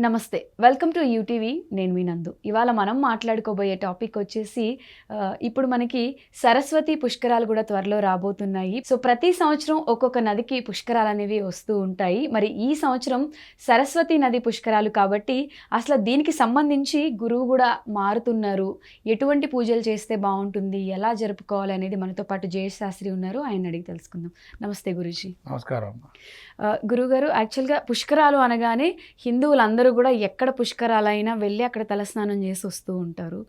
నమస్తే. Welcome to UTV నేను మీ నందు. ఇవాళ మనం మాట్లాడుకోబోయే టాపిక్ వచ్చేసి ఇప్పుడు మనకి సరస్వతి పుష్కరాలు కూడా త్వరలో రాబోతున్నాయి. సో ప్రతి సంవత్సరం ఒక్కొక్క నదికి పుష్కరాలు అనేవి వస్తూ ఉంటాయి. మరి ఈ సంవత్సరం సరస్వతి నది పుష్కరాలు కాబట్టి అసలు దీనికి సంబంధించి గురువు కూడా మారుతున్నారు. ఎటువంటి పూజలు చేస్తే బాగుంటుంది? ఎలా జరుపుకోవాలి అనేది మనతో పాటు జయేష్ శాస్త్రి ఉన్నారు. ఆయన అడిగి తెలుసుకుందాం. నమస్తే గురుజీ. నమస్కారం. ఆ, గురుగారు యాక్చువల్గా పుష్కరాలు అనగానే హిందువులందరూ కూడా ఎక్కడ పుష్కరాలైనా వెళ్ళి అక్కడ తలస్నానం చేసి వస్తూ ఉంటారు.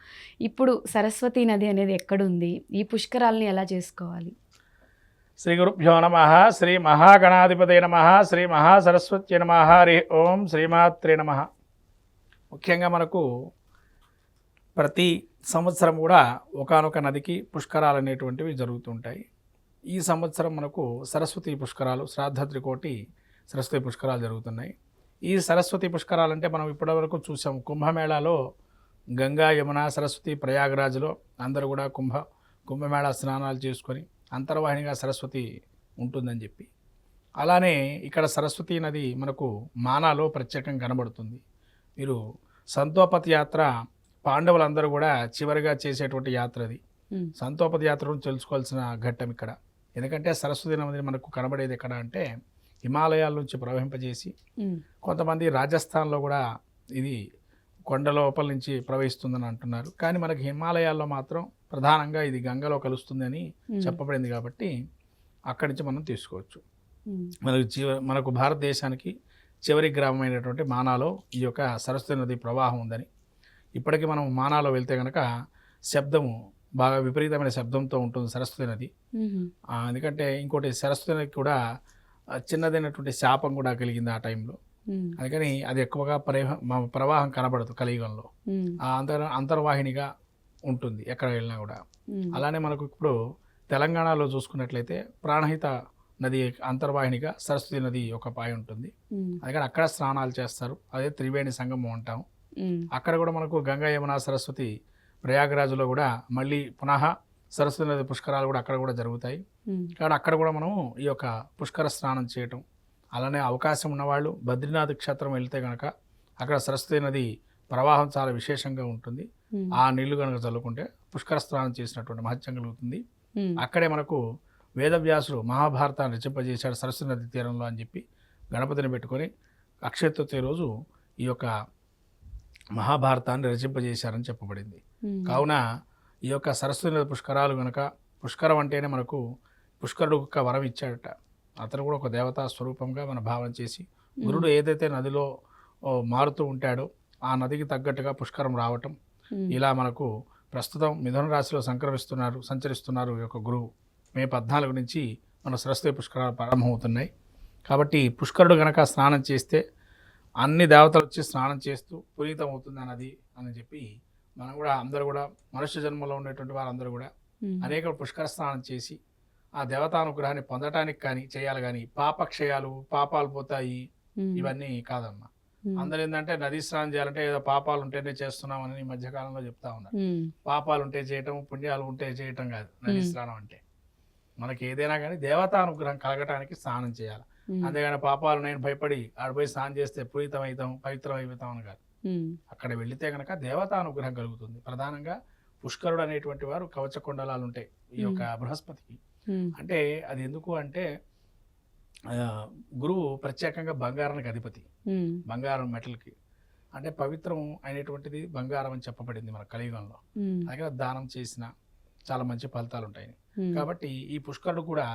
ఇప్పుడు సరస్వతి నది అనేది ఎక్కడుంది? ఈ పుష్కరాలని ఎలా చేసుకోవాలి? శ్రీ గురుభ్యో నమ శ్రీ మహాగణాధిపతి నమ శ్రీ మహాసరస్వత్య నమ హరి ఓం శ్రీమాత్రే నమ. ముఖ్యంగా మనకు ప్రతి సంవత్సరం కూడా ఒకానొక నదికి పుష్కరాలు అనేటువంటివి జరుగుతుంటాయి. ఈ సంవత్సరం మనకు సరస్వతి పుష్కరాలు శ్రాద్ధ త్రికోటి సరస్వతి పుష్కరాలు జరుగుతున్నాయి. ఈ సరస్వతి పుష్కరాలు అంటే మనం ఇప్పటివరకు చూసాం. కుంభమేళాలో గంగా యమున సరస్వతి ప్రయాగరాజ్లో అందరూ కూడా కుంభ కుంభమేళా స్నానాలు చేసుకొని అంతర్వాహినిగా సరస్వతి ఉంటుందని చెప్పి. అలానే ఇక్కడ సరస్వతి నది మనకు మానాలో ప్రత్యేకంగా కనబడుతుంది. మీరు సంతోపతి యాత్ర పాండవులందరూ కూడా చివరిగా చేసేటువంటి యాత్ర అది. సంతోపతి యాత్రను తెలుసుకోవాల్సిన ఘట్టం ఇక్కడ. ఎందుకంటే సరస్వతి నది మనకు కనబడేది ఎక్కడ అంటే హిమాలయాల నుంచి ప్రవహింపజేసి కొంతమంది రాజస్థాన్లో కూడా ఇది కొండ లోపల నుంచి ప్రవహిస్తుందని అంటున్నారు. కానీ మనకి హిమాలయాల్లో మాత్రం ప్రధానంగా ఇది గంగలో కలుస్తుందని చెప్పబడింది కాబట్టి అక్కడి నుంచి మనం తీసుకోవచ్చు. మనకు చివ మనకు భారతదేశానికి చివరి గ్రామమైనటువంటి మానాలో ఈ యొక్క సరస్వతి నది ప్రవాహం ఉందని. ఇప్పటికీ మనం మానాలో వెళ్తే కనుక శబ్దము బాగా విపరీతమైన శబ్దంతో ఉంటుంది సరస్వతి నది. ఎందుకంటే ఇంకోటి సరస్వతి నదికి కూడా చిన్నదైనటువంటి శాపం కూడా కలిగింది ఆ టైంలో. అందుకని అది ఎక్కువగా ప్రవాహం కనబడదు కలియుగంలో. ఆ అంతర్ అంతర్వాహినిగా ఉంటుంది ఎక్కడ వెళ్ళినా కూడా. అలానే మనకు ఇప్పుడు తెలంగాణలో చూసుకున్నట్లయితే ప్రాణహిత నది అంతర్వాహినిగా సరస్వతి నది ఒక పాయ ఉంటుంది. అందుకని అక్కడ స్నానాలు చేస్తారు. అదే త్రివేణి సంగమం అంటాం. అక్కడ కూడా మనకు గంగా యమున సరస్వతి ప్రయాగరాజులో కూడా మళ్ళీ పునః సరస్వతి నది పుష్కరాలు కూడా అక్కడ కూడా జరుగుతాయి. కాబట్టి అక్కడ కూడా మనం ఈ యొక్క పుష్కర స్నానం చేయటం. అలానే అవకాశం ఉన్నవాళ్ళు బద్రీనాథ్ క్షేత్రం వెళ్తే కనుక అక్కడ సరస్వతి నది ప్రవాహం చాలా విశేషంగా ఉంటుంది. ఆ నీళ్ళు కనుక చల్లుకుంటే పుష్కర స్నానం చేసినటువంటి మహత్యం కలుగుతుంది. అక్కడే మనకు వేదవ్యాసుడు మహాభారతాన్ని రచింపజేశాడు సరస్వతి నది తీరంలో అని చెప్పి గణపతిని పెట్టుకొని అక్షయ తృతీయ రోజు ఈ యొక్క మహాభారతాన్ని రచింపజేశారని చెప్పబడింది. కావున ఈ యొక్క సరస్వతి నది పుష్కరాలు కనుక పుష్కరం అంటేనే మనకు పుష్కరుడు ఒక వరం ఇచ్చాడట. అతను కూడా ఒక దేవతా స్వరూపంగా మన భావన చేసి గురుడు ఏదైతే నదిలో మారుతూ ఉంటాడో ఆ నదికి తగ్గట్టుగా పుష్కరం రావటం. ఇలా మనకు ప్రస్తుతం మిథున రాశిలో సంక్రమిస్తున్నారు సంచరిస్తున్నారు ఈ యొక్క గురువు. మే పద్నాలుగు నుంచి మన సరస్వతి పుష్కరాలు ప్రారంభమవుతున్నాయి. కాబట్టి పుష్కరుడు గనక స్నానం చేస్తే అన్ని దేవతలు వచ్చి స్నానం చేస్తూ పునీతం అవుతుంది అన్నది అని చెప్పి మనం కూడా అందరూ కూడా మనుష్య జన్మలో ఉన్నటువంటి వారందరూ కూడా అనేక పుష్కర స్నానం చేసి ఆ దేవతానుగ్రహాన్ని పొందటానికి కానీ చేయాలి కానీ పాపక్షయాలు పాపాలు పోతాయి. ఇవన్నీ కాదమ్మా. అందరూ ఏంటంటే నది స్నానం చేయాలంటే ఏదో పాపాలు ఉంటేనే చేస్తున్నామని ఈ మధ్యకాలంలో చెప్తా ఉన్నారు. పాపాలు ఉంటే చేయటం పుణ్యాలు ఉంటే చేయటం కాదు నది. స్నానం అంటే. మనకి ఏదైనా కానీ దేవతానుగ్రహం కలగటానికి స్నానం చేయాలి. అంతేగాని పాపాలు నేను భయపడి ఆడిపోయి స్నానం చేస్తే పునీతం అవుతాం పవిత్రం అయిపోతాం అని కాదు. అక్కడ వెళితే కనుక దేవతానుగ్రహం కలుగుతుంది. ప్రధానంగా పుష్కరుడు అనేటువంటి వారు కవచ కుండలాలు ఉంటాయి ఈ యొక్క బృహస్పతికి. అంటే అది ఎందుకు అంటే గురువు ప్రత్యేకంగా బంగారానికి అధిపతి. బంగారం మెటల్కి. అంటే పవిత్రం అయినటువంటిది బంగారం అని చెప్పబడింది మన కలియుగంలో. అలాగే దానం చేసిన చాలా మంచి ఫలితాలు ఉంటాయి. కాబట్టి ఈ పుష్కరుడు కూడా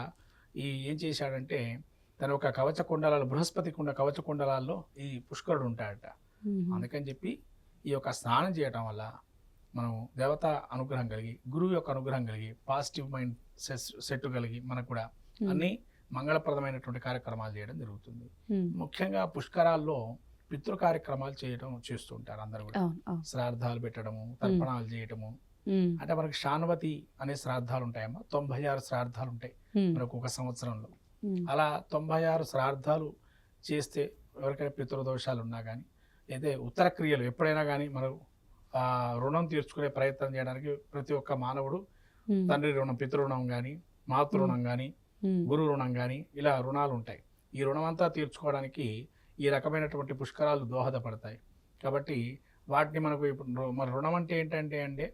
ఈ ఏం చేశాడంటే తన ఒక కవచ కుండలాలు బృహస్పతి కుండ కవచ కుండలాల్లో ఈ పుష్కరుడు ఉంటాడట. అందుకని చెప్పి ఈ యొక్క స్నానం చేయటం వల్ల మనం దేవత అనుగ్రహం కలిగి గురువు యొక్క అనుగ్రహం కలిగి పాజిటివ్ మైండ్ సెట్ కలిగి మనకు కూడా అన్ని మంగళప్రదమైనటువంటి కార్యక్రమాలు చేయడం జరుగుతుంది. ముఖ్యంగా పుష్కరాల్లో పితృ కార్యక్రమాలు చేయడం చేస్తూ ఉంటారు అందరూ కూడా. శ్రాద్ధాలు పెట్టడము తర్పణాలు చేయటము. అంటే మనకి శాన్వతి అనే శ్రాద్ధాలు ఉంటాయమ్మా. తొంభై ఆరు శ్రాద్ధాలు ఉంటాయి మనకు ఒక సంవత్సరంలో. అలా తొంభై ఆరు శ్రాద్ధాలు చేస్తే ఎవరికైనా పితృదోషాలు ఉన్నా కానీ అయితే ఉత్తర క్రియలు ఎప్పుడైనా కానీ మనం రుణం తీర్చుకునే ప్రయత్నం చేయడానికి ప్రతి ఒక్క మానవుడు తండ్రి రుణం పితృ రుణం కానీ మాతృ రుణం కానీ గురు రుణం కానీ ఇలా రుణాలు ఉంటాయి ఈ రుణం అంతా తీర్చుకోవడానికి ఈ రకమైనటువంటి పుష్కరాలు దోహదపడతాయి. కాబట్టి వాటిని మనకు ఇప్పుడు మన రుణం అంటే ఏంటంటే అంటే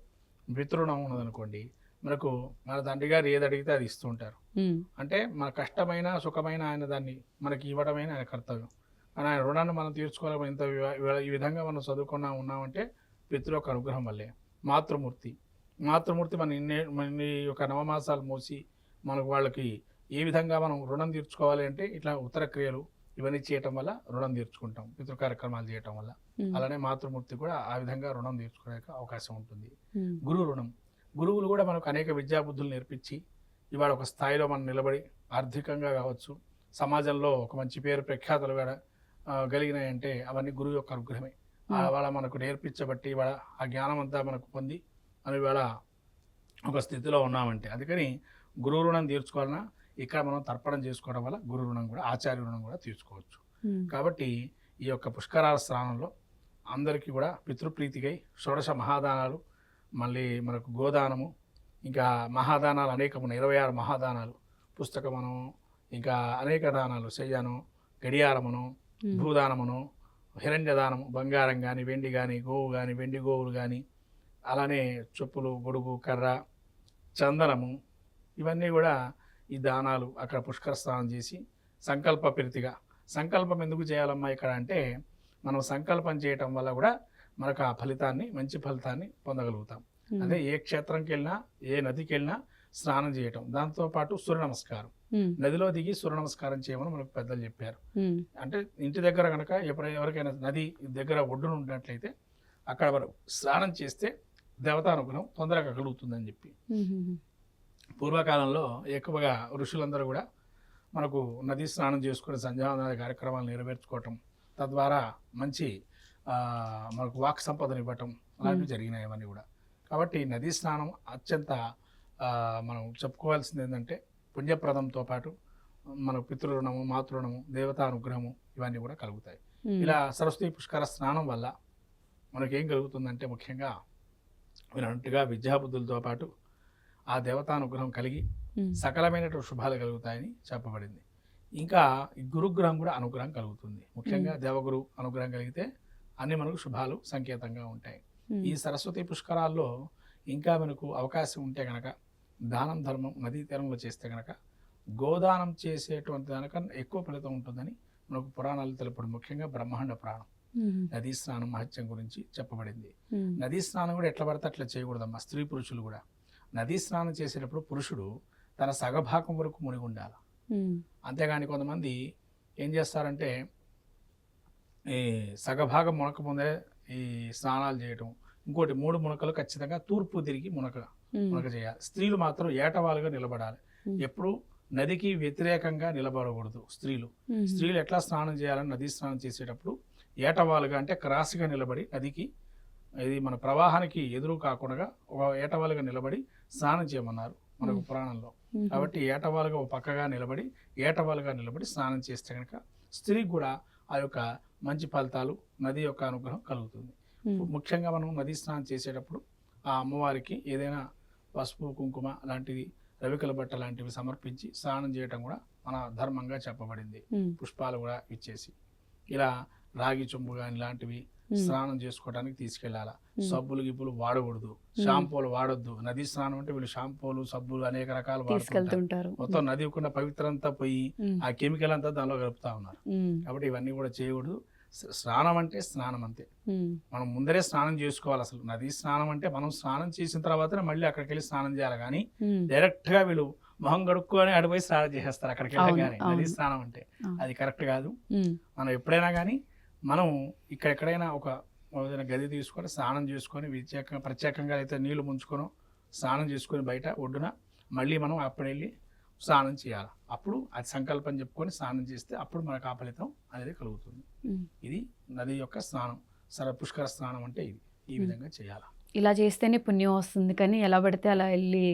పితృణం ఉన్నదనుకోండి మనకు మన తండ్రి గారు ఏది అడిగితే అది ఇస్తూ ఉంటారు ఉమ్, అంటే మన కష్టమైన సుఖమైన ఆయన దాన్ని మనకి ఇవ్వడమైన ఆయన కర్తవ్యం. కానీ ఆయన రుణాన్ని మనం తీర్చుకోవాలి ఇంత ఈ విధంగా మనం చదువుకున్నా ఉన్నామంటే పితృ యొక్క అనుగ్రహం వల్లే. మాతృమూర్తి. మాతృమూర్తి మన ఇన్ని మన యొక్క నవమాసాలు మోసి మనకు వాళ్ళకి ఏ విధంగా మనం రుణం తీర్చుకోవాలి అంటే ఇట్లా ఉత్తర క్రియలు ఇవన్నీ చేయటం వల్ల రుణం తీర్చుకుంటాం. పితృ కార్యక్రమాలు చేయటం వల్ల. అలానే మాతృమూర్తి కూడా ఆ విధంగా రుణం తీర్చుకునే అవకాశం ఉంటుంది. గురువు రుణం. గురువులు కూడా మనకు అనేక విద్యాబుద్ధులు నేర్పించి ఇవాళ ఒక స్థాయిలో మనం నిలబడి ఆర్థికంగా కావచ్చు సమాజంలో ఒక మంచి పేరు ప్రఖ్యాతులు కూడా కలిగినాయంటే అవన్నీ గురువు యొక్క అనుగ్రహమే. వాళ్ళ మనకు నేర్పించబట్టి ఇవాళ ఆ జ్ఞానం అంతా మనకు పొంది మనం ఇవాళ ఒక స్థితిలో ఉన్నామంటే అందుకని గురువు రుణం తీర్చుకోవాలన్నా ఇక్కడ మనం తర్పణం చేసుకోవడం వల్ల గురు రుణం కూడా ఆచార్య రుణం కూడా తీర్చుకోవచ్చు. కాబట్టి ఈ యొక్క పుష్కరాల స్నానంలో అందరికీ కూడా పితృప్రీతికై షోడశ మహాదానాలు మళ్ళీ మనకు గోదానము ఇంకా మహాదానాలు అనేకమును ఇరవై ఆరు మహాదానాలు పుస్తకమును ఇంకా అనేక దానాలు శయ్యను గడియారమును భూదానమును హిరణ్యదానము బంగారం కానీ వెండి కానీ గోవు కానీ వెండి గోవులు కానీ అలానే చెప్పులు గొడుగు కర్ర చందనము ఇవన్నీ కూడా ఈ దానాలు అక్కడ పుష్కర స్నానం చేసి సంకల్ప ప్రీతిగా. సంకల్పం ఎందుకు చేయాలమ్మా ఇక్కడ అంటే మనం సంకల్పం చేయటం వల్ల కూడా మనకు ఆ ఫలితాన్ని మంచి ఫలితాన్ని పొందగలుగుతాం. అదే ఏ క్షేత్రంకి వెళ్ళినా ఏ నదికి వెళ్ళినా స్నానం చేయటం. దాంతోపాటు సూర్య నమస్కారం. నదిలో దిగి సూర్య నమస్కారం చేయమని మనకు పెద్దలు చెప్పారు. అంటే ఇంటి దగ్గర కనుక ఎప్పుడైనా ఎవరికైనా నది దగ్గర ఒడ్డున ఉన్నట్లయితే అక్కడ మనం స్నానం చేస్తే దేవతానుగ్రహం తొందరగా కలుగుతుందని చెప్పి. పూర్వకాలంలో ఎక్కువగా ఋషులందరూ కూడా మనకు నదీ స్నానం చేసుకుని సంధ్యావందన కార్యక్రమాలు నెరవేర్చుకోవటం తద్వారా మంచి మనకు వాక్ సంపదను ఇవ్వటం అలాంటివి జరిగినాయి అవన్నీ కూడా. కాబట్టి నదీ స్నానం అత్యంత మనం చెప్పుకోవాల్సింది ఏంటంటే పుణ్యప్రదంతో పాటు మనకు పితృరుణము మాతృణము దేవతానుగ్రహము ఇవన్నీ కూడా కలుగుతాయి. ఇలా సరస్వతి పుష్కర స్నానం వల్ల మనకేం కలుగుతుందంటే ముఖ్యంగా వినట్టుగా విద్యాబుద్ధులతో పాటు ఆ దేవతానుగ్రహం కలిగి సకలమైనటువంటి శుభాలు కలుగుతాయని చెప్పబడింది. ఇంకా ఈ గురుగ్రహం కూడా అనుగ్రహం కలుగుతుంది. ముఖ్యంగా దేవగురు అనుగ్రహం కలిగితే అన్ని మనకు శుభాలు సంకేతంగా ఉంటాయి. ఈ సరస్వతి పుష్కరాల్లో ఇంకా మనకు అవకాశం ఉంటే గనక దానం ధర్మం నదీ తీరంలో చేస్తే గనక గోదానం చేసేటువంటి దానికన్నా ఎక్కువ ఫలితం ఉంటుందని మనకు పురాణాలు తెలుపడం. ముఖ్యంగా బ్రహ్మాండ పురాణం. నదీ స్నానం మహత్యం గురించి చెప్పబడింది. నదీ స్నానం కూడా ఎట్లా పడితే అట్లా చేయకూడదమ్మా స్త్రీ పురుషులు కూడా. నదీ స్నానం చేసేటప్పుడు పురుషుడు తన సగభాగం వరకు మునిగి ఉండాలి. అంతేగాని కొంతమంది ఏం చేస్తారంటే ఈ సగభాగం మునక ముందే ఈ స్నానాలు చేయటం ఇంకోటి మూడు మునకలు ఖచ్చితంగా తూర్పు తిరిగి మునక మునక చేయాలి స్త్రీలు మాత్రం ఏటవాలుగా నిలబడాలి. ఎప్పుడు నదికి వ్యతిరేకంగా నిలబడకూడదు స్త్రీలు. స్త్రీలు ఎట్లా స్నానం చేయాలని నదీ స్నానం చేసేటప్పుడు ఏటవాలుగా అంటే క్రాస్గా నిలబడి నదికి ఇది మన ప్రవాహానికి ఎదురు కాకుండా ఒక ఏటవాలుగా నిలబడి స్నానం చేయమన్నారు మనకు. పురాణంలో. కాబట్టి ఏటవాలుగా ఒక పక్కగా నిలబడి ఏటవాలుగా నిలబడి స్నానం చేస్తే కనుక స్త్రీకి కూడా ఆ యొక్క మంచి ఫలితాలు నది యొక్క అనుగ్రహం కలుగుతుంది. ముఖ్యంగా మనం నదీ స్నానం చేసేటప్పుడు ఆ అమ్మవారికి ఏదైనా పసుపు కుంకుమ లాంటివి రవికల బట్ట లాంటివి సమర్పించి స్నానం చేయటం కూడా మన ధర్మంగా చెప్పబడింది. పుష్పాలు కూడా ఇచ్చేసి. ఇలా రాగి చెంబు కానీ ఇలాంటివి ఉమ్, స్నానం చేసుకోవడానికి తీసుకెళ్ళాలా. మ్మ్. సబ్బులు గిబ్బులు వాడకూడదు. షాంపూలు వాడొద్దు. నదీ స్నానం అంటే వీళ్ళు షాంపూలు సబ్బులు అనేక రకాలు వాడుతుంటారు. తీసుకెళ్తుంటారు. మొత్తం నది పవిత్రంతా పోయి ఆ కెమికల్ అంతా దానిలో కలుపుతా ఉన్నారు. కాబట్టి ఇవన్నీ కూడా చేయకూడదు. స్నానం అంటే స్నానం అంతే. మనం ముందరే స్నానం చేసుకోవాలి అసలు. నది స్నానం అంటే మనం స్నానం చేసిన తర్వాతనే మళ్ళీ అక్కడికి వెళ్ళి స్నానం చేయాలి. కానీ డైరెక్ట్గా వీళ్ళు మొహం కడుక్కొని అడిపోయి స్నానం చేసేస్తారు అక్కడికి వెళ్ళగానే. నది. స్నానం అంటే. అది కరెక్ట్ కాదు. మనం ఎప్పుడైనా కానీ మనం ఇక్కడ ఎక్కడైనా ఒక ఏదైనా గది తీసుకొని స్నానం చేసుకొని ప్రత్యేకంగా ప్రత్యేకంగా అయితే నీళ్ళు ముంచుకొని స్నానం చేసుకొని బయట ఒడ్డున మళ్ళీ మనం అప్పుడు వెళ్ళి స్నానం చేయాలి. అప్పుడు అది సంకల్పం చెప్పుకొని స్నానం చేస్తే అప్పుడు మనకు ఆ ఫలితం అనేది కలుగుతుంది. ఇది నది యొక్క స్నానం సర పుష్కర స్నానం అంటే ఇది. ఈ విధంగా చేయాలి. ఇలా చేస్తేనే పుణ్యం వస్తుంది కానీ ఎలా పడితే అలా వెళ్ళి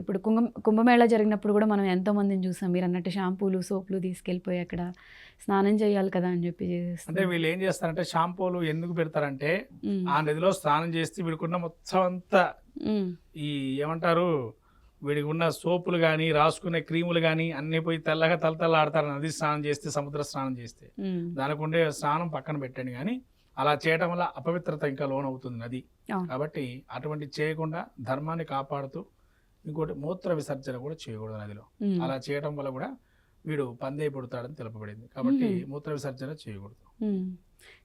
ఇప్పుడు కుంభ కుంభమేళ జరిగినప్పుడు కూడా మనం ఎంతో మందిని చూసాం. మీరు అన్నట్టు షాంపూలు సోపులు తీసుకెళ్ళిపోయి అక్కడ స్నానం చేయాలి కదా అని చెప్పి అంటే వీళ్ళు ఏం చేస్తారంటే షాంపూలు ఎందుకు పెడతారంటే ఆ నదిలో స్నానం చేస్తే వీడుకున్న మొత్తం అంతా ఈ ఏమంటారు వీడికి ఉన్న సోపులు కానీ రాసుకునే క్రీములు కానీ అన్నీ పోయి తెల్లగా తలతల్లాడతారు నది స్నానం చేస్తే సముద్ర స్నానం చేస్తే దానికి ఉండే స్నానం పక్కన పెట్టండి కానీ అలా చేయటం వల్ల అపవిత్రత ఇంకా లోన్ అవుతుంది నది. కాబట్టి అటువంటి చేయకుండా ధర్మాన్ని కాపాడుతూ ఇంకోటి మూత్ర విసర్జన కూడా చేయకూడదు నదిలో అలా చేయడం వల్ల కూడా వీడు పందే పుడతాడని తెలుపబడింది కాబట్టి. మూత్ర విసర్జన చేయకూడదు.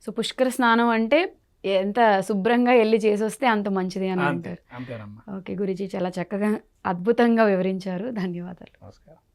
సో పుష్కర స్నానం అంటే ఎంత శుభ్రంగా వెళ్ళి చేసి వస్తే అంత మంచిది అని అంటారు. ఓకే గురుజీ చాలా చక్కగా అద్భుతంగా వివరించారు. ధన్యవాదాలు. నమస్కారం.